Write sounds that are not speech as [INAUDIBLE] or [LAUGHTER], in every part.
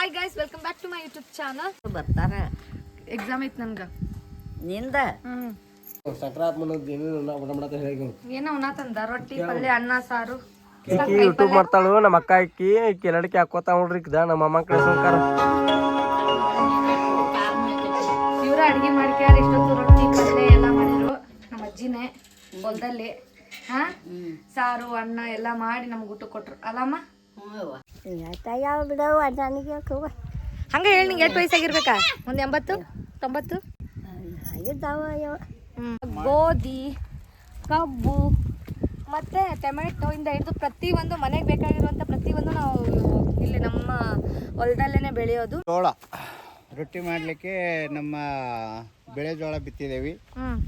Hi guys welcome back to my YouTube channel ಬರ್ತಾರ. Exam ಐತ್ ನನ್ಗ. ನಿಂದ? ಹ್ಮ್. ಸಂಕ್ರಾಂತ್ ಮನೋದ್ ಏನೇನು ಊಟ ಮಾಡತ್ತ ಹೇಳಿ ಏನೋ ಉಣತಂದ ರೊಟ್ಟಿ ಪಲ್ಯ ಅನ್ನ ಸಾರು. ಈಕಿ ಯೂಟ್ಯೂಬ್ ಮಾಡ್ತಾಳು ನಮ್ಮ ಅಕ್ಕ ಆಕಿ ಈಕಿ ಹಾಕೋತ ನೋಡ್ರಿ ಇಕ್ದ ನಮ್ಮ ಅಮ್ಮ ಕಳ್ಸೋಕಾರ ಇವ್ರ ಅಡಿಗೆ ಮಾಡ್ಕ್ಯಾರ ಇಷ್ಟೊತ್ತು ರೊಟ್ಟಿ ಪಲ್ಯ ಎಲ್ಲ ಮಾಡಿದ್ರು. ನಮ್ಮ ಅಜ್ಜಿನೇ ಹೊಲದಲ್ಲಿ ಹಾ? ಸಾರು ಅನ್ನ ಎಲ್ಲ ಮಾಡಿ ನಮ್ಗೆ ಊಟ ಕೊಟ್ರು. ಅಲ್ಲಮ್ಮ? ಯಾವ ಬಿಡವ ನನಗೆ ಯಾಕವ್ವ ಹಂಗ ಹೇಳಿ ನಿಂಗೆ ಎಷ್ಟು ವಯಸ್ಸಾಗಿರ್ಬೇಕಾ? ಒಂದು ಎಂಬತ್ತು? ತೊಂಬತ್ತು? ಯಾವ. ಗೋಧಿ ಕಬ್ಬು ಮತ್ತೆ ಟೊಮೆಟೊ ಇಂದ ಹಿಡಿದು ಪ್ರತಿಯೊಂದು ಮನೆಗೆ ಬೇಕಾಗಿರುವಂತ ಪ್ರತಿಯೊಂದು ನಾವು ಇಲ್ಲಿ ನಮ್ಮ ಹೊಲದಲ್ಲೇನೆ ಬೆಳೆಯೋದು. ಜೋಳ. ರೊಟ್ಟಿ ಮಾಡಲಿಕ್ಕೆ ನಮ್ಮ ಬೆಳೆ ಜೋಳ ಬಿತ್ತಿದ್ದೇವೆ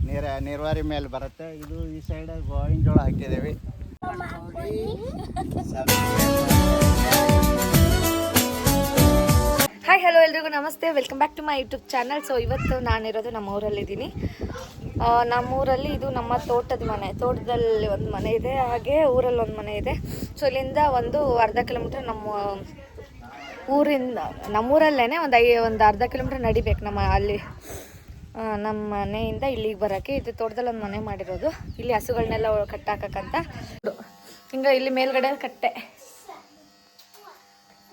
ನೀರ ನೀರಾವರಿ ಮೇಲೆ ಬರುತ್ತೆ. ಇದು ಈ ಸೈಡ್ ಗೋವಿನ ಜೋಳ ಹಾಕಿದ್ದೇವೆ ಹಾಯ್ ಹಲೋ ಎಲ್ರಿಗೂ, ನಮಸ್ತೆ. Welcome back to my YouTube channel so ಇವತ್ತು ನಾನಿರೋದು ನಮ್ಮ ಊರಲ್ಲಿದ್ದೀನಿ ನಮ್ಮೂರಲ್ಲಿ ಇದು ನಮ್ಮ ತೋಟದ ಮನೆ. ತೋಟದಲ್ಲಿ ಒಂದು ಮನೆ ಇದೆ. ಹಾಗೆ ಊರಲ್ಲಿ ಒಂದು ಮನೆ ಇದೆ. ಸೊ ಇಲ್ಲಿಂದ ಒಂದು ಅರ್ಧ ಕಿಲೋಮೀಟ್ರ್ ನಮ್ಮ ಊರಿಂದ ನಮ್ಮೂರಲ್ಲೇ ಒಂದು ಐ, ಒಂದು ಅರ್ಧ ಕಿಲೋಮೀಟ್ರ್ ನಡಿಬೇಕು ನಮ್ಮ ಅಲ್ಲಿ. ನಮ್ಮ ಮನೆಯಿಂದ ಇಲ್ಲಿಗೆ ಬರೋಕ್ಕೆ ಇದು ತೋಟದಲ್ಲಿ ಒಂದು ಮನೆ ಮಾಡಿರೋದು. ಇಲ್ಲಿ ಹಸುಗಳನ್ನೆಲ್ಲ ಕಟ್ಟಾಕಕ್ಕಂತ ಹಿಂಗೆ ಇಲ್ಲಿ ಮೇಲ್ಗಡೆ ಕಟ್ಟೆ.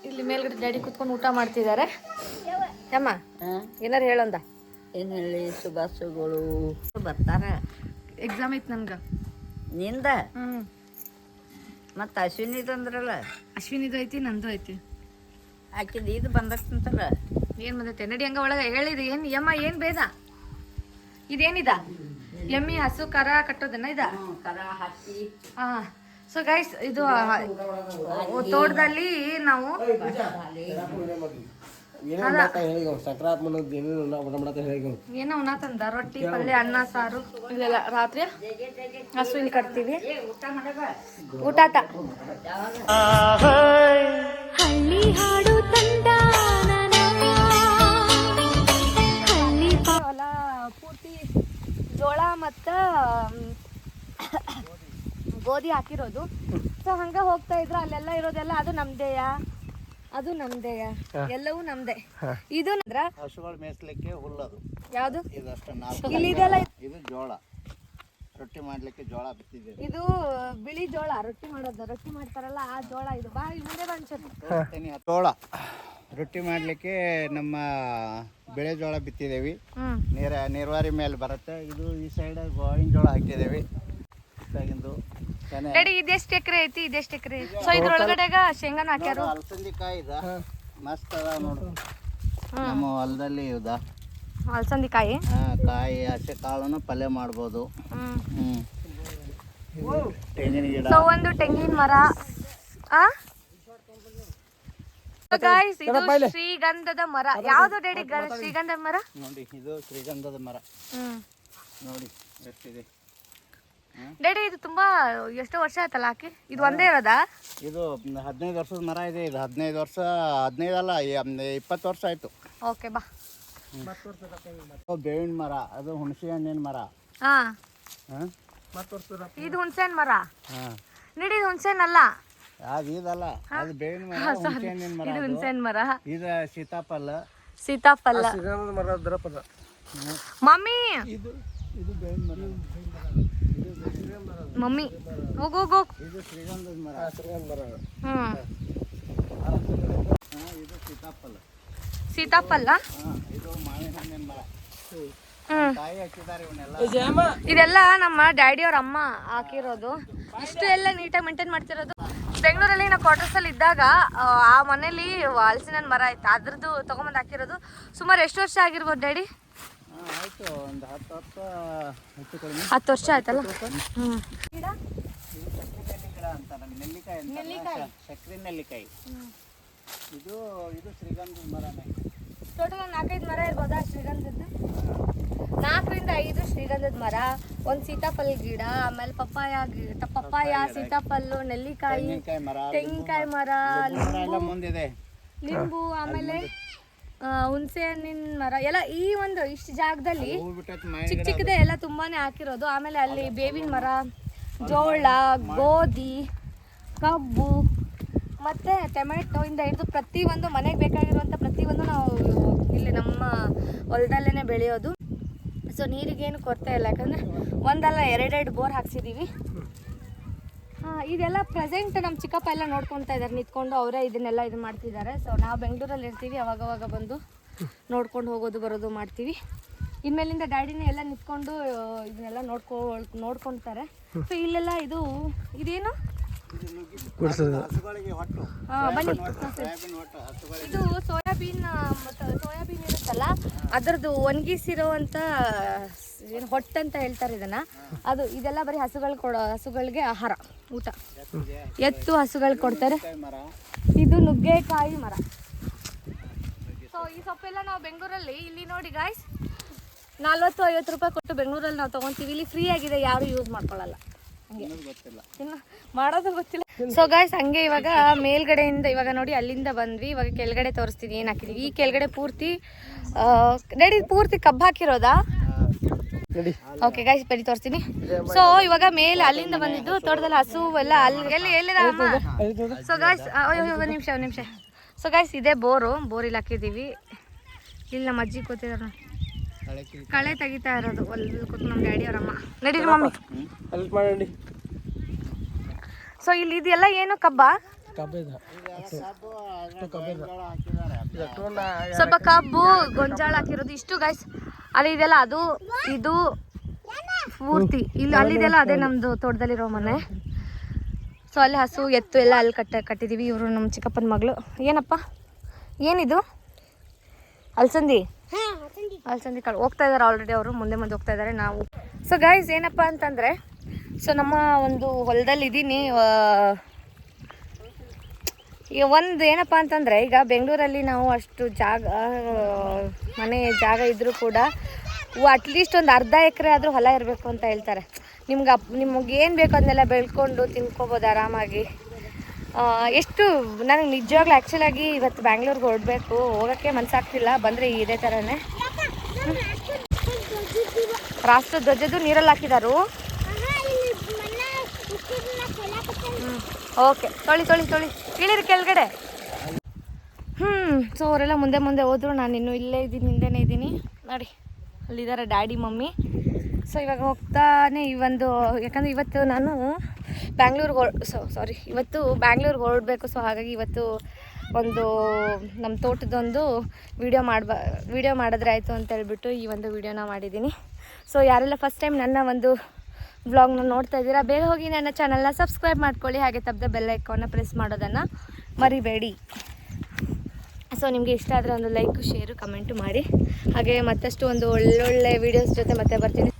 ಇಲ್ಲಿ ಮೇಲ್ಗಡೆ ಡ್ಯಾಡಿ ಕುತ್ಕೊಂಡು ಊಟ ಮಾಡ್ತಿದ್ದಾರೆ ಅಮ್ಮ ಏನಾರು ಹೇಳಂದ? ಏನು ಹೇಳಿ ಶುಭಾಶುಗಳು ಬರ್ತಾರ. ಎಕ್ಸಾಮ್ ಐತೆ ನನ್ಗೆ. ನಿಂದ? ಹ್ಮ್. ಮತ್ತು ಅಶ್ವಿನಿದು ಅಂದ್ರಲ್ಲ? ಅಶ್ವಿನಿದು ಐತಿ ನಂದು ಐತಿ. ಆಕಿದ ಇದು ಬಂದಕ್ಕಂತಲ್ಲ ಏನ್ ಬಂದೈತೆ? ನಡಿ ಹಂಗ ಒಳಗೆ ಹೇಳಿದ್ರಿ ಏನ್ ಯಮ್ಮ ಏನ್ ಬೇದ ಇದೇನಿದ? ಎಮ್ಮಿ ಹಸು ಕರ ಕಟ್ಟೋದನ್ನ ಇದ? ಕರ ಹಾಕಿ ಹಾ ಸೊ ಗೈಸ್ ಇದು ತೋಟದಲ್ಲಿ ನಾವು ಏನೋ ಉಣ್ಣಾತಂದ ರೊಟ್ಟಿ ಪಲ್ಯ ಅನ್ನ ಸಾರು. ಇದೆಲ್ಲ ರಾತ್ರಿ? ಹಸು ಇಲ್ಲಿ ಕಟ್ತೀವಿ. ಊಟ ಹಳ್ಳಿ ಹೊಲ ಮತ್ತ [COUGHS] ಗೋಧಿ ಹಾಕಿರೋದು. ಸೊ ಹಂಗ ಹೋಗ್ತಾ ಇದ್ರ. ಅಲ್ಲೆಲ್ಲ ಇರೋದೆಲ್ಲ ಅದು ನಮ್ದೇಯ? ಅದು ನಮ್ದೇಯ? ಎಲ್ಲವೂ ನಮ್ದೇ. ಇದು ಅಂದ್ರ ಹಸುಗಳು ಮೇಯಿಸ್ಲಿಕ್ಕೆ ಹುಲ್ಲದು. ಯಾವುದು? ಇದಷ್ಟು ನಾಲ್ಕು ಇಲ್ಲಿ ಇದೆಲ್ಲ ಇದು ಜೋಳ. ರೊಟ್ಟಿ ಮಾಡ್ಲಿಕ್ಕೆ ಜೋಳ ಬಿತ್ತಿದೆ ಇದು ಬಿಳಿ ಜೋಳ. ರೊಟ್ಟಿ ಮಾಡೋದು. ರೊಟ್ಟಿ ಮಾಡ್ತಾರಲ್ಲ ಆ ಜೋಳ ಇದು. ಬಾ ಇಲ್ಲಿ ಮುಂದೆ ತೋರಿಸ್ತೀನಿ. ಜೋಳ. ರೊಟ್ಟಿ ಮಾಡಲಿಕ್ಕೆ ನಮ್ಮ ಬೆಳೆ ಜೋಳ ಬಿತ್ತಿದ್ದೇವೆ. ನೀರ ನೀರ್ವಾರಿ ಮೇಲೆ ಬರುತ್ತೆ. ಇದು ಈ ಸೈಡ್ ಗೋವಿನ ಜೋಳ ಹಾಕಿದ್ದೇವೆ. ಇದಾಗಿಂದು ಡ್ಯಾಡಿ ಇದೆಷ್ಟು ಎಕರೆ ಐತಿ ಇದೆಷ್ಟು ಎಕರೆ ಸೊ ಇದ್ರೊಳಗಡೆಗ ಶೇಂಗಾನ ಹಾಕ್ಯಾರು? ಅಲಸಂದಿ ಕಾಯಿ ಇದ. ಮಸ್ತ್ ಅದ ನೋಡು. ನಮ್ಮ ಹೊಲದಲ್ಲಿ ಇದ. ಅಲಸಂದಿ ಕಾಯಿ ಹಾ, ಕಾಯಿ ಹಸಿ ಕಾಳನ್ನು ಪಲ್ಯ ಮಾಡ್ಬೋದು. ತೆಂಗಿನ ಗಿಡ ಸೊ ಒಂದು ತೆಂಗಿನ ಮರ. ಆ? ಗಾಯ್ಸ್ ಇದು ಶ್ರೀಗಂಧದ ಮರ. ಯಾವ್ದು ಡ್ಯಾಡಿ ಶ್ರೀಗಂಧದ ಮರ? ನೋಡಿ ಇದು ಶ್ರೀಗಂಧದ ಮರ. ನೋಡಿ ಎಷ್ಟಿದೆ? ಡ್ಯಾಡಿ ಇದು ತುಂಬಾ ಎಷ್ಟೋ ವರ್ಷ ಆಯ್ತಲ್ಲ ಹಾಕಿ ಇದು ಒಂದೇ ಇರೋದಾ? ಇದು ಹದಿನೈದು ವರ್ಷದ ಮರ ಇದೆ. ಇದು ಹದಿನೈದು ವರ್ಷ ಹದಿನೈದು ಅಲ್ಲ ಇಪ್ಪತ್ತು ವರ್ಷ ಆಯ್ತು. ಓಕೆ ಬಾ. ಬೇವಿನ ಮರ ಅದು ಹುಣಸೆ ಹಣ್ಣಿನ ಮರ ಹಾ? ಇದು ಹುಣ್ಸೆಹಣ್ಣು ಮರ? ಹಾಂ. ನಡಿ ಇದು ಹುಣ್ಸೆಹಣ್ಣು ಅಲ್ಲ. ಅದು ಇದಲ್ಲ ಅದು ಬೇವಿನ ಮರ ಇದು ಅದು. ಹುಣ್ಸೆಹಣ್ಣು ಮರ. ಇದು ಸೀತಾಫಲ. ಸೀತಾಫಲ. ಮರ ದರಪದ. ಮಮ್ಮಿ! ಇದು ಇದು ಬೇವಿನ ಮರ. ಮಮ್ಮಿ ಹೋಗು ಹೋಗು ಇದು ಶ್ರೀಗಂಧದ ಮರ. ಹ್ಮ್. ಹಾಂ ಇದು ಸೀತಾಫಲ. ಸೀತಾಫಲ? ಇದು ಮಾವಿನ ಹಣ್ಣಿನ ಮರ. ಹ್ಮ್. ಕಾಯಿ ಹಾಕಿದ್ದಾರೆ ಇವನ್ನೆಲ್ಲ. ಇದೆಲ್ಲ ನಮ್ಮ ಡ್ಯಾಡಿ ಅವ್ರ ಅಮ್ಮ ಹಾಕಿರೋದು. ಇಷ್ಟು ಎಲ್ಲ ನೀಟಾಗಿ ಮೇಂಟೈನ್ ಮಾಡ್ತಿರೋದು. ಬೆಂಗಳೂರಲ್ಲಿ ನಾವು ಕ್ವಾರ್ಟರ್ಸ್ ಅಲ್ಲಿ ಇದ್ದಾಗ ಆ, ಮನೇಲಿ ಹಲಸಿನ ಮರ ಇತ್ತು ಅದ್ರದ್ದು ತಗೊಂಬಂದು ಹಾಕಿರೋದು. ಸುಮಾರು ಎಷ್ಟು ವರ್ಷ ಆಗಿರ್ಬೋದು ಡ್ಯಾಡಿ? ಹಾಂ ಆಯಿತು ಒಂದು ಹತ್ತು ವರ್ಷ ಆಯ್ತಲ್ಲ? ಅಂತಾರೆ ನೆಲ್ಲಿಕಾಯಿ. ಅಂತಾರೆ ಸಕ್ರೆ ನೆಲ್ಲಿಕಾಯಿ ಇದು ಇದು ಶ್ರೀಗಂಧದ ಮರ ಟೋಟಲ್ ಒಂದು ನಾಲ್ಕೈದು ಮರ ಇರ್ಬೋದಾ ಶ್ರೀಗಂಧದ್ದು? ನಾಲ್ಕರಿಂದ ಐದು ಶ್ರೀಗಂಧದ ಮರ ಒಂದು ಸೀತಾಫಲ ಗಿಡ ಆಮೇಲೆ ಪಪ್ಪಾಯ ಗಿಡ ಪಪ್ಪಾಯ ಸೀತಾಫಲ್ಲು ನೆಲ್ಲಿಕಾಯಿ ತೆಂಗಿನಕಾಯಿ ಮರ ನಿಂಬು ಆಮೇಲೆ ಹುಣಸೆ ಹಣ್ಣಿನ ಮರ. ಎಲ್ಲ ಈ ಒಂದು ಇಷ್ಟು ಜಾಗದಲ್ಲಿ ಚಿಕ್ಕ ಚಿಕ್ಕದೇ ಎಲ್ಲ ತುಂಬಾನೇ ಹಾಕಿರೋದು. ಆಮೇಲೆ ಅಲ್ಲಿ ಬೇವಿನ ಮರ ಜೋಳ ಗೋಧಿ ಕಬ್ಬು ಮತ್ತು ಟೊಮೆಟೊ. ಇಂದ ಹಿಡಿದು ಪ್ರತಿಯೊಂದು ಮನೆಗೆ ಬೇಕಾಗಿರುವಂಥ ಪ್ರತಿಯೊಂದು ನಾವು ಇಲ್ಲಿ ನಮ್ಮ ಹೊಲದಲ್ಲೇ ಬೆಳೆಯೋದು. ಸೊ ನೀರಿಗೇನು ಕೊರತೆ ಇಲ್ಲ. ಯಾಕಂದರೆ ಒಂದಲ್ಲ ಎರಡೆರಡು ಬೋರ್ ಹಾಕ್ಸಿದ್ದೀವಿ ಹಾಂ ಇದೆಲ್ಲ ಪ್ರೆಸೆಂಟ್ ನಮ್ಮ ಚಿಕ್ಕಪ್ಪ ಎಲ್ಲ ನೋಡ್ಕೊತಾ ಇದ್ದಾರೆ ನಿಂತ್ಕೊಂಡು ಅವರೇ ಇದನ್ನೆಲ್ಲ ಇದು ಮಾಡ್ತಿದ್ದಾರೆ. ಸೊ ನಾವು ಬೆಂಗಳೂರಲ್ಲಿ ಇರ್ತೀವಿ ಅವಾಗವಾಗ ಬಂದು ನೋಡ್ಕೊಂಡು ಹೋಗೋದು ಬರೋದು ಮಾಡ್ತೀವಿ. ಇನ್ಮೇಲಿಂದ ಡ್ಯಾಡಿನೇ ಎಲ್ಲ ನಿಂತ್ಕೊಂಡು ಇದನ್ನೆಲ್ಲ ನೋಡ್ಕೊ ನೋಡ್ಕೊತಾರೆ. ಸೊ ಇಲ್ಲೆಲ್ಲ ಇದು ಇದೇನು? ಕುಡ್ಸೋದು. ಬನ್ನಿ. ಇದು ಸೋಯಾಬೀನ್ ಸೋಯಾಬೀನ್ ಇರುತ್ತಲ್ಲ, ಅದರದ್ದು ಒಣಗಿಸಿರೋವಂಥ ಏನು ಹೊಟ್ಟೆ ಅಂತ ಹೇಳ್ತಾರೆ ಇದನ್ನ. ಅದು ಇದೆಲ್ಲ ಬರೀ ಹಸುಗಳು ಕೊಡೋ, ಹಸುಗಳಿಗೆ ಆಹಾರ, ಊಟ. ಎತ್ತು ಹಸುಗಳು ಕೊಡ್ತಾರೆ. ಇದು ನುಗ್ಗೆಕಾಯಿ ಮರ. ಸೊ ಈ ಸೊಪ್ಪೆಲ್ಲ ನಾವು ಬೆಂಗಳೂರಲ್ಲಿ, ಇಲ್ಲಿ ನೋಡಿ ಗಾಯ್ಸ್ ನಲ್ವತ್ತು ಐವತ್ತು ರೂಪಾಯಿ ಕೊಟ್ಟು ಬೆಂಗಳೂರಲ್ಲಿ ನಾವು ತೊಗೊತೀವಿ. ಇಲ್ಲಿ ಫ್ರೀ ಆಗಿದೆ, ಯಾರು ಯೂಸ್ ಮಾಡ್ಕೊಳ್ಳಲ್ಲ ಇನ್ನು ಮಾಡೋದು ಗೊತ್ತಿಲ್ಲ. ಸೊ ಗಾಯ್ಸ್ ಹಂಗೆ ಇವಾಗ ಮೇಲ್ಗಡೆಯಿಂದ ಇವಾಗ ನೋಡಿ ಅಲ್ಲಿಂದ ಬಂದ್ವಿ. ಇವಾಗ ಕೆಳಗಡೆ ತೋರಿಸ್ತೀನಿ ಏನು ಹಾಕಿದೀವಿ ಈ ಕೆಳಗಡೆ ಪೂರ್ತಿ ರೆಡಿ ಪೂರ್ತಿ ಕಬ್ಬು ಹಾಕಿರೋದಾ? ಓಕೆ ಗಾಯ್ಸ್ ಬರೀ ತೋರಿಸ್ತೀನಿ. ಸೊ ಇವಾಗ ಮೇಲೆ ಅಲ್ಲಿಂದ ಬಂದಿದ್ದು ತೋಟದಲ್ಲಿ ಹಸು ಎಲ್ಲ ಅಲ್ಲಿ ಎಲ್ಲಿ ಎಲ್ಲಿದೆ? ಸೊ ಗಾಯ್ಸ್ ಒಂದು ನಿಮಿಷ ಒಂದು ನಿಮಿಷ. ಸೊ ಗಾಯ್ಸ್ ಇದೆ ಬೋರು. ಬೋರಿಲ್ಲಿ ಹಾಕಿದೀವಿ ಇಲ್ಲಿ ನಮ್ಮ ಅಜ್ಜಿ ಕೂತಿದಾರೆ. ಕಳೆ ತೆಗಿತಾ ಇರೋದು. ಅಲ್ಲಿ ಕೂತು ನಮ್ಮ ಡ್ಯಾಡಿ ಅವರಮ್ಮ. ನಡೀರಿ ಮಮ್ಮಿ. ಹೆಲ್ಪ್ ಮಾಡಿ. ಸೊ ಇಲ್ಲಿ ಇದೆಲ್ಲ ಏನು ಕಬ್ಬ? ಸ್ವಲ್ಪ ಕಬ್ಬು ಗೊಂಜಾಳ ಹಾಕಿರೋದು. ಇಷ್ಟು ಗೈಸ್ ಅಲ್ಲಿ ಇದೆಲ್ಲ ಅದು ಇದು ಪೂರ್ತಿ. ಇಲ್ಲಿ ಅಲ್ಲಿದೆಲ್ಲ ಅದೇ ನಮ್ದು ತೋಟದಲ್ಲಿರೋ ಮನೆ. ಸೊ ಅಲ್ಲಿ ಹಸು ಎತ್ತು ಎಲ್ಲ ಅಲ್ಲಿ ಕಟ್ಟ ಕಟ್ಟಿದೀವಿ. ಇವರು ನಮ್ಮ ಚಿಕ್ಕಪ್ಪನ ಮಗಳು. ಏನಪ್ಪ? ಏನಿದು? ಅಲ್ಸಂದಿ? ಅಲ್ಸಂದಿ ಹೋಗ್ತಾ ಇದ್ದಾರೆ ಆಲ್ರೆಡಿ ಅವರು, ಮುಂದೆ ಮುಂದೆ ಹೋಗ್ತಾ ಇದ್ದಾರೆ ನಾವು. ಸೊ ಗಾಯ್ಸ್ ಏನಪ್ಪ ಅಂತಂದರೆ ಸೊ ನಮ್ಮ ಒಂದು ಹೊಲದಲ್ಲಿ ಇದ್ದೀನಿ ಈಗ ಒಂದು ಏನಪ್ಪ ಅಂತಂದರೆ, ಈಗ ಬೆಂಗಳೂರಲ್ಲಿ ನಾವು ಅಷ್ಟು ಜಾಗ ಮನೆ ಜಾಗ ಇದ್ದರೂ ಕೂಡ ಅಟ್ಲೀಸ್ಟ್ ಒಂದು ಅರ್ಧ ಎಕರೆ ಆದರೂ ಹೊಲ ಇರಬೇಕು ಅಂತ ಹೇಳ್ತಾರೆ. ನಿಮ್ಗೆ ಅಪ್, ನಿಮಗೆ ಏನು ಬೇಕು ಅದನ್ನೆಲ್ಲ ಬೆಳ್ಕೊಂಡು ತಿನ್ಕೋಬೋದು ಆರಾಮಾಗಿ. ಎಷ್ಟು, ನನಗೆ ನಿಜವಾಗ್ಲೂ ಆ್ಯಕ್ಚುಲಾಗಿ ಇವತ್ತು ಬ್ಯಾಂಗ್ಳೂರ್ಗೆ ಹೊರಡಬೇಕು, ಹೋಗೋಕ್ಕೆ ಮನಸ್ಸಾಗ್ತಿಲ್ಲ ಬಂದರೆ ಇದೇ ಥರನೇ ರಾಷ್ಟ್ರ ಧ್ವಜದ್ದು ನೀರಲ್ಲಿ ಹಾಕಿದಾರು. ಓಕೆ ತೊಳಿ ತೊಳಿ ತೊಳಿ. ಇಳಿರಿ ಕೆಳಗಡೆ. ಹ್ಞೂ ಸೊ ಅವರೆಲ್ಲ ಮುಂದೆ ಮುಂದೆ ಹೋದರು, ನಾನು ಇನ್ನೂ ಇಲ್ಲೇ ಇದ್ದೀನಿ, ಹಿಂದೆನೇ ಇದ್ದೀನಿ. ನೋಡಿ, ಅಲ್ಲಿದ್ದಾರೆ ಡ್ಯಾಡಿ, ಮಮ್ಮಿ. ಸೊ ಇವಾಗ ಹೋಗ್ತಾನೆ ಈ ಒಂದು, ಯಾಕಂದರೆ ಇವತ್ತು ನಾನು ಬ್ಯಾಂಗ್ಳೂರ್ಗೆ ಹೊರ ಸೊ ಸಾರಿ ಇವತ್ತು ಬ್ಯಾಂಗ್ಳೂರ್ಗೆ ಹೊರಡಬೇಕು ಸೊ ಹಾಗಾಗಿ ಇವತ್ತು ಒಂದು ನಮ್ಮ ತೋಟದೊಂದು ವಿಡಿಯೋ ಮಾಡ್ಬ ವಿಡಿಯೋ ಮಾಡಿದ್ರೆ ಆಯಿತು ಅಂತ ಹೇಳ್ಬಿಟ್ಟು ಈ ಒಂದು ವಿಡಿಯೋನ ಮಾಡಿದ್ದೀನಿ. ಸೊ ಯಾರೆಲ್ಲ ಫಸ್ಟ್ ಟೈಮ್ ನನ್ನ ಒಂದು ವ್ಲಾಗ್ನ ನೋಡ್ತಾ ಇದ್ದೀರಾ ಬೇಗ ಹೋಗಿ ನನ್ನ ಚಾನಲ್ನ ಸಬ್ಸ್ಕ್ರೈಬ್ ಮಾಡ್ಕೊಳ್ಳಿ. ಹಾಗೆ ತಪ್ಪದೆ ಬೆಲ್ ಐಕಾನ್ನ ಪ್ರೆಸ್ ಮಾಡೋದನ್ನು ಮರಿಬೇಡಿ. ಸೊ ನಿಮಗೆ ಇಷ್ಟ ಆದರೆ ಒಂದು ಲೈಕು ಶೇರು ಕಮೆಂಟು ಮಾಡಿ. ಹಾಗೆ ಮತ್ತಷ್ಟು ಒಂದು ಒಳ್ಳೊಳ್ಳೆ ವೀಡಿಯೋಸ್ ಜೊತೆ ಮತ್ತೆ ಬರ್ತೀನಿ.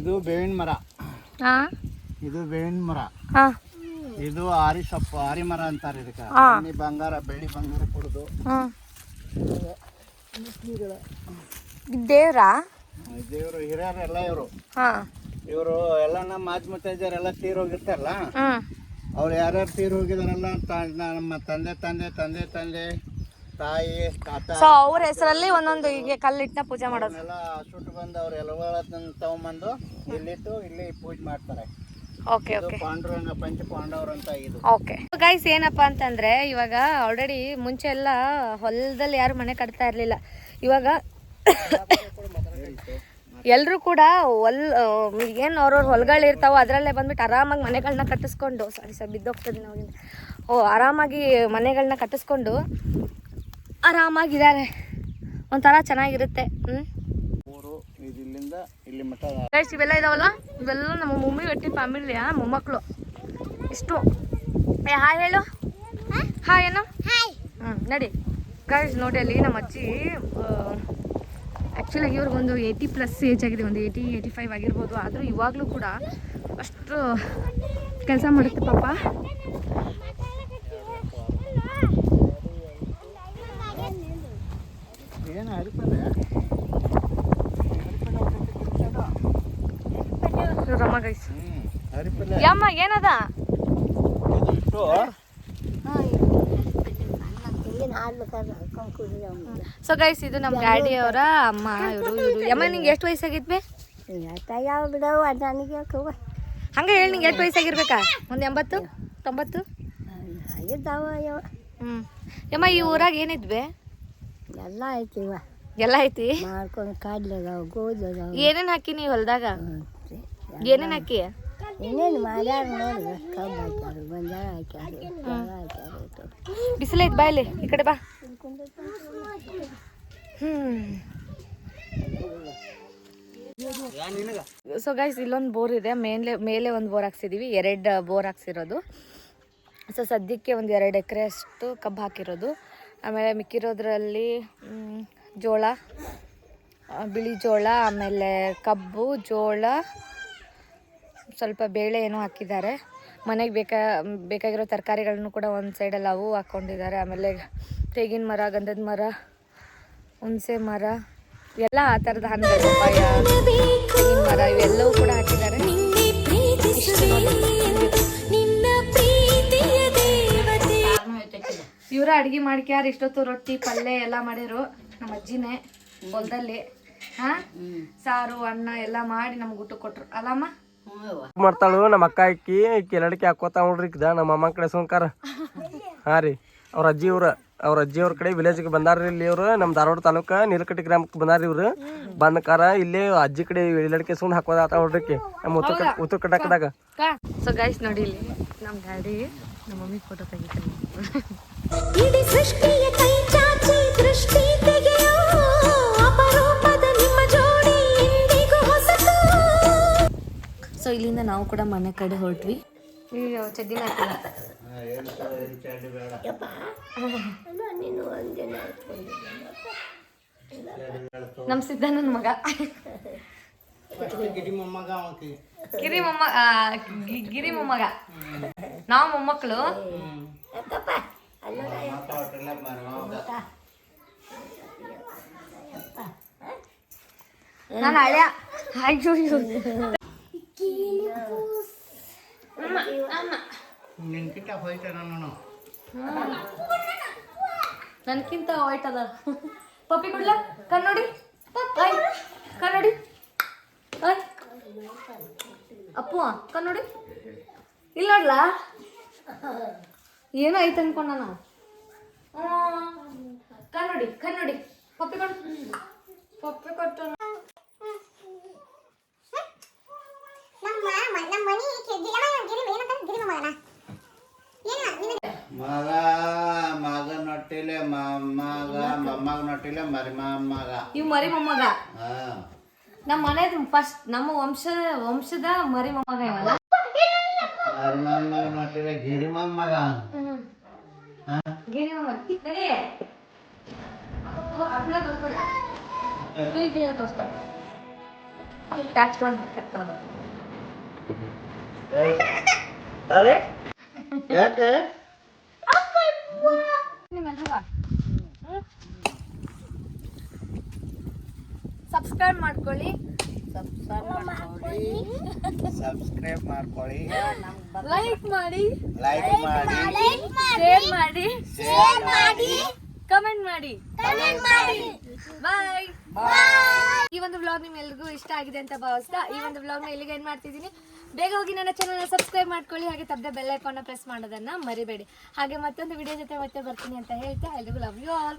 ಇದು ಬೇವಿನ ಮರ. ಹಾಂ ಇದು ಬೇವಿನ ಮರ. ಹಾಂ. ಇದು ಆರಿ ಸೊಪ್ಪು ಆರಿ ಮರ ಅಂತಾರೆ ಇದಕ್ಕೆ. ಹಾ. ಬಂಗಾರ ಬೆಳ್ಳಿ ಬಂಗಾರ ಕೊಡುದು. ದೇವ್ರ? ದೇವ್ರಾ ದೇವರು ಹಿರಿಯರು ಎಲ್ಲ ಇವರು. ಹಾಂ. ಇವರು ಎಲ್ಲ ನಮ್ಮ ಆಜ್ ಮುತ್ತೈದೆಯರೆಲ್ಲ ತೀರ್ ಹೋಗಿರ್ತಾರಲ್ಲ? ಅವ್ರು ಯಾರ್ಯಾರು ತೀರ್ ಹೋಗಿದಾರಲ್ಲ? ತ- ನಮ್ಮ ತಂದೆ ತಂದೆ ತಂದೆ ತಂದೆ ತಾಯಿ ತಾತ. ಸೊ ಅವ್ರ ಹೆಸರಲ್ಲಿ ಒಂದೊಂದು ಹೀಗೆ ಕಲ್ಲಿಟ್ಟ ಪೂಜೆ ಮಾಡೋದು. ಎಲ್ಲ ಸುಟ್ಟು ಬಂದು ಅವ್ರ ಎಲ್ಲ ತಗೊಂಬಂದು ಇಲ್ಲಿಟ್ಟು ಇಲ್ಲಿ ಪೂಜೆ ಮಾಡ್ತಾರೆ. Okay okay. ಪಾಂಡುರಂಗ ಪಂಚ ಪಾಂಡವರು ಅಂತ ಇದು. ಓಕೆ. ಗೈಸ್ ಏನಪ್ಪ ಅಂತಂದ್ರೆ ಇವಾಗ ಆಲ್ರೆಡಿ ಮುಂಚೆ ಎಲ್ಲ ಹೊಲದಲ್ಲಿ ಯಾರು ಮನೆ ಕಟ್ತಾ ಇರಲಿಲ್ಲ. ಇವಾಗ ಎಲ್ಲರೂ ಕೂಡ ಹೊಲ್ ಏನು ಅವ್ರವ್ರ ಹೊಲಗಳು ಇರ್ತಾವೋ ಅದರಲ್ಲೇ ಬಂದ್ಬಿಟ್ಟು ಆರಾಮಾಗಿ ಮನೆಗಳನ್ನ ಕಟ್ಟಿಸ್ಕೊಂಡು ಸಾರಿ ಸರ್ ಬಿದ್ದೋಗ್ತದೆ ನಾವಿಂದ ಓ ಆರಾಮಾಗಿ ಮನೆಗಳನ್ನ ಕಟ್ಟಿಸ್ಕೊಂಡು ಆರಾಮಾಗಿದ್ದಾರೆ. ಒಂಥರ ಚೆನ್ನಾಗಿರುತ್ತೆ ಹ್ಞೂ ಇಲ್ಲಿಂದ ಇಲ್ಲಿ ಮಠ ಗೈಸ್ ಇವೆಲ್ಲ ಇದಾವಲ್ಲ? ಇವೆಲ್ಲ ನಮ್ಮ ಮಮ್ಮಿ ಗಟ್ಟಿ ಫ್ಯಾಮಿಲಿಯ ಮೊಮ್ಮಕ್ಕಳು ಇಷ್ಟು. ಏ ಹಾಯ್ ಹೇಳು. ಹಾಯ್ ಏನು ಹ್ಞೂ ನಡಿ. ಗೈಸ್ ನೋಡಿ ಅಲ್ಲಿ ನಮ್ಮ ಅಜ್ಜಿ ಆ್ಯಕ್ಚುಲಿ ಇವ್ರಿಗೊಂದು ಏಯ್ಟಿ ಪ್ಲಸ್ ಏಜ್ ಆಗಿದೆ ಒಂದು ಏಯ್ಟಿ ಏಯ್ಟಿ ಫೈವ್ ಆಗಿರ್ಬೋದು. ಆದರೂ ಇವಾಗಲೂ ಕೂಡ ಅಷ್ಟು ಕೆಲಸ ಮಾಡುತ್ತೆ ಪಾಪ. ಏನು ಗೈಸ್ ಯಮ್ಮ ಏನದ? ಸೊ ಗೈಸ್ ಇದು ನಮ್ಮ ಗಾಡಿ ಅವರ ಅಮ್ಮ ಇವರು ಇವರು. ಯಮ್ಮ ನಿಂಗೆ ಎಷ್ಟು ವಯಸ್ಸಾಗಿದ್ವಿ? ಯಾವ ಬಿಡವು ನನಗೆ ಹಂಗೆ? ಹೇಳಿ ನಿಂಗೆ ಎಷ್ಟು ವಯಸ್ಸಾಗಿರ್ಬೇಕಾ? ಒಂದು ಎಂಬತ್ತು? ತೊಂಬತ್ತು? ಹ್ಞೂ ಯಮ್ಮ ಈ ಊರಾಗ ಏನಿದ್ವಿ? ಎಲ್ಲ ಐತಿ ಇವ. ಎಲ್ಲ ಐತಿ ಮಾಡ್ಕೊಂಡು ಕಡ್ಲೆ ಅದಾವ ಗೋಧಿ ಅದಾವ ಏನೇನು ಹಾಕಿ ನೀವು ಹೊಲ್ದಾಗ? ಏನೇನು ಹಾಕಿ? ಇನ್ನೇನು ಮಾಡ್ಯಾರ ನೋಡಿ ಕಬ್ಬು ಹಾಕ್ಯಾರ ಗೊಂಜಾಳ ಹಾಕ್ಯಾರ ಜೋಳ ಹಾಕ್ಯಾರ. ಬಿಸಿಲೈತ್ ಬಾ ಇಲ್ಲಿ ಈ ಕಡೆ ಬಾ. ಸೊ ಗೈಸ್ ಇಲ್ಲೊಂದು ಬೋರ್ ಇದೆ. ಮೇಲೆ ಮೇಲೆ ಒಂದು ಬೋರ್ ಹಾಕ್ಸಿದೀವಿ. ಎರಡು ಬೋರ್ ಹಾಕ್ಸಿರೋದು. ಸೊ ಸದ್ಯಕ್ಕೆ ಒಂದು ಎರಡು ಎಕರೆ ಅಷ್ಟು ಕಬ್ಬು ಹಾಕಿರೋದು. ಆಮೇಲೆ ಮಿಕ್ಕಿರೋದ್ರಲ್ಲಿ ಜೋಳ ಬಿಳಿ ಜೋಳ ಆಮೇಲೆ ಕಬ್ಬು ಜೋಳ ಸ್ವಲ್ಪ ಬೇಳೆ ಏನೋ ಹಾಕಿದ್ದಾರೆ. ಮನೆಗೆ ಬೇಕಾ ಬೇಕಾಗಿರೋ ತರಕಾರಿಗಳನ್ನು ಕೂಡ ಒಂದು ಸೈಡಲ್ಲಿ ಅವು ಹಾಕ್ಕೊಂಡಿದ್ದಾರೆ ಆಮೇಲೆ ತೆಗಿನ ಮರ ಗಂಧದ ಮರ ಹುಣಸೆ ಮರ ಎಲ್ಲ ಆ ಥರದ ಹಣ್ಣು ಪಪ್ಪಾಯ ತೆಂಗಿನ ಮರ ಇವೆಲ್ಲವೂ ಕೂಡ ಹಾಕಿದ್ದಾರೆ. ಇವರ ಅಡುಗೆ ಇವ್ರ ಅಡ್ಗೆ ಮಾಡ್ಕ್ಯಾರ ಇಷ್ಟೊತ್ತು ರೊಟ್ಟಿ ಪಲ್ಯ ಎಲ್ಲ ಮಾಡಿರು. ನಮ್ಮ ಅಜ್ಜಿನೇ ಹೊಲದಲ್ಲಿ. ಹಾ? ಸಾರು ಅನ್ನ ಎಲ್ಲ ಮಾಡಿ ನಮ್ಗೆ ಊಟ ಕೊಟ್ರು. ಅಲ್ಲಮ್ಮ? ಮಾಡ್ತಾಳು ನಮ್ಮ ಅಕ್ಕ ಆಕಿ ಕೆಲಡಿಕೆ ಹಾಕೋತಾ ನೋಡ್ರಿ ಈಕಿದ ನಮ್ಮ ಅಮ್ಮ ಕಡೆ ಸೋಂಕಾರ. ಹಾ ರೀ ಅವ್ರ ಅಜ್ಜಿ ಇವ್ರ ಅವ್ರ ಅಜ್ಜಿ ಅವ್ರ ಕಡೆ ವಿಲೇಜ್ಗೆ ಬಂದಾರ್ರಿ ಇಲ್ಲಿ ಇವ್ರು. ನಮ್ಮ ಧಾರವಾಡ ತಾಲೂಕ ನೀಲಕಟ್ಟಿ ಗ್ರಾಮಕ್ಕೆ ಬಂದಾರ ಇವ್ರು. ಬಂದ ಕಾರ ಇಲ್ಲಿ ಅಜ್ಜಿ ಕಡೆ ಎಲ್ಲಡಿಕೆ ಸುಂದ್ ಹಾಕೋದ ಆತ ನೋಡ್ರಿ ಈಕಿ. ನಮ್ಮ ಉತ್ತರ ಉತ್ತರ ಕರ್ನಾಟಕದಾಗ ಸೊ ಗೈಸ್ ನೋಡಿ ಇಲ್ಲಿ ನಮ್ಮ ಡ್ಯಾಡಿ ನಮ್ಮ ಮಮ್ಮಿ ಫೋಟೋ ತೆಗಿತಾರೆ ಸೊ ಇಲ್ಲಿಂದ ನಾವು ಕೂಡ ಮನೆ ಕಡೆ ಹೊರಟ್ವಿ. ಈ ಚಡ್ಡಿನ ಹಾಕಿಲ್ಲ ನಮ್ಮ ಸಿದ್ಧಣ್ಣನ ಮಗ. ಗಿರಿ ಮೊಮ್ಮಗ ಗಿರಿ ಮೊಮ್ಮಗ. ನಾವು ಮೊಮ್ಮಕ್ಕಳು. ನಾನು ಹಳೆಯ ನಿನ್ಕಿಂತ ಹೋಯ್ತ ನಾನು ನನ್ಕಿಂತ ವೈಟ್ ಅದ. ಪಪ್ಪಿ ಕೊಡ್ಲ ಕನ್ನಡಿ ಕನ್ನಡಿ. ಅಪ್ಪು ಕನ್ನಡಿ ಇಲ್ಲ ನೋಡ್ಲ? ಏನೋ ಐತೆ ಅನ್ಕೊಂಡ ನಾವು ಕನ್ನಡಿ ಕನ್ನಡಿ ಪಪ್ಪಿ ಕೊಡ್. ಪಪ್ಪಿ ಕೊಟ್ಟು ಮಗ ಮಗ ನೊಟ್ಟಿಲೆ ಮೊಮ್ಮಗ ನೊಟ್ಟಿಲೆ ಮರಿ ಮೊಮ್ಮಗ ಇವ್ ಮರಿ ಮೊಮ್ಮಗ ಹಾ. ನಮ್ಮ ಮನೆ ಫಸ್ಟ್ ನಮ್ಮ ವಂಶ ವಂಶದ ಮರಿ ಮೊಮ್ಮಗ ಇವಲ್ಲ ಮರಿ ಮೊಮ್ಮಗ ಗಿರಿ ಮೊಮ್ಮಗ ಗಿರಿ ಮೊಮ್ಮಗ ನಡಿ. ಓ, ಅದ್ನ ತೋರ್ಸ್ಬೇಡ. ಕರ್ಕೊಂಡು ಬಾ. ಯಾಕೆ? ಸಬ್ಸ್ಕ್ರೈಬ್ ಮಾಡ್ಕೊಳ್ಳಿ. ಸಬ್ಸ್ಕ್ರೈಬ್ ಮಾಡ್ಕೊಳ್ಳಿ. ಲೈಕ್ ಮಾಡಿ. ಲೈಕ್ ಮಾಡಿ. ಶೇರ್ ಮಾಡಿ. ಶೇರ್ ಮಾಡಿ. ಕಮೆಂಟ್ ಮಾಡಿ. ಬಾಯ್ ಈ ಒಂದು ವ್ಲಾಗ್ ನಿಮ್ಮೆಲ್ರಿಗೂ ಇಷ್ಟ ಆಗಿದೆ ಅಂತ ಭಾವಿಸ್ತಾ ಈ ಒಂದು ವ್ಲಾಗ್ನ ಇಲ್ಲಿಗೆ ಏನ್ ಮಾಡ್ತಿದ್ದೀನಿ. ಬೇಗ ಹೋಗಿ ನನ್ನ ಚಾನಲ್ನ ಸಬ್ಸ್ಕ್ರೈಬ್ ಮಾಡ್ಕೊಳ್ಳಿ. ಹಾಗೆ ತಪ್ಪದೆ ಬೆಲ್ ಐಕಾನ್ನ ಪ್ರೆಸ್ ಮಾಡೋದನ್ನ ಮರಿಬೇಡಿ. ಹಾಗೆ ಮತ್ತೊಂದು ವಿಡಿಯೋ ಜೊತೆ ಮತ್ತೆ ಬರ್ತೀನಿ ಅಂತ ಹೇಳ್ತಾ ಎಲ್ರಿಗೂ ಲವ್ ಯು ಆಲ್